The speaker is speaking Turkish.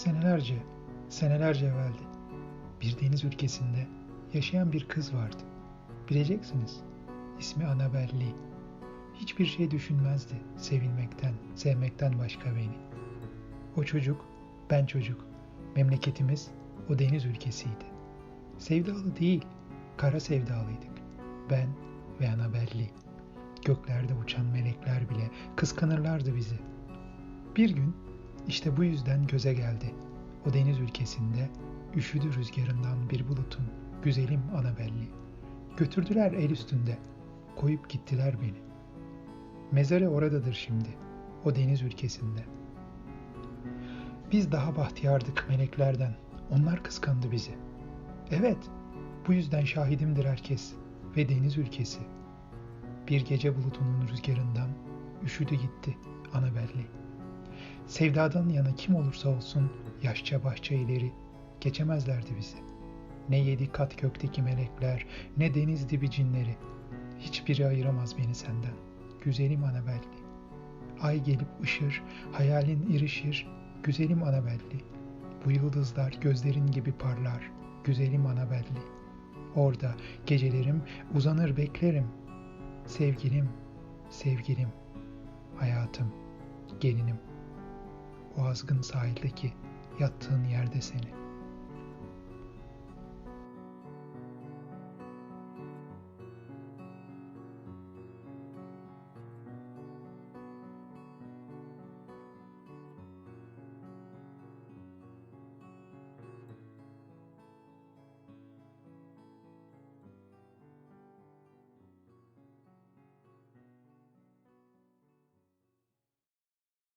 Senelerce, senelerce evveldi. Bir deniz ülkesinde yaşayan bir kız vardı. Bileceksiniz. İsmi Annabelle. Hiçbir şey düşünmezdi sevilmekten, sevmekten başka beni. O çocuk, ben çocuk. Memleketimiz o deniz ülkesiydi. Sevdalı değil, kara sevdalıydık. Ben ve Annabelle. Göklerde uçan melekler bile kıskanırlardı bizi. Bir gün işte bu yüzden göze geldi. O deniz ülkesinde üşüdü rüzgarından bir bulutun güzelim Annabelle. Götürdüler el üstünde, koyup gittiler beni. Mezarı oradadır şimdi, o deniz ülkesinde. Biz daha bahtiyardık meleklerden, onlar kıskandı bizi. Evet, bu yüzden şahidimdir herkes ve deniz ülkesi. Bir gece bulutunun rüzgarından üşüdü gitti Annabelle. Sevdadan yana kim olursa olsun yaşça başça ileri geçemezlerdi bizi. Ne yedi kat kökteki melekler, ne deniz dibi cinleri. Hiçbiri ayıramaz beni senden. Güzelim Annabelle. Ay gelip ışır, hayalin irişir. Güzelim Annabelle. Bu yıldızlar gözlerin gibi parlar. Güzelim Annabelle. Orada gecelerim uzanır beklerim. Sevgilim, sevgilim, hayatım, gelinim. Azgın sahildeki yattığın yerde seni.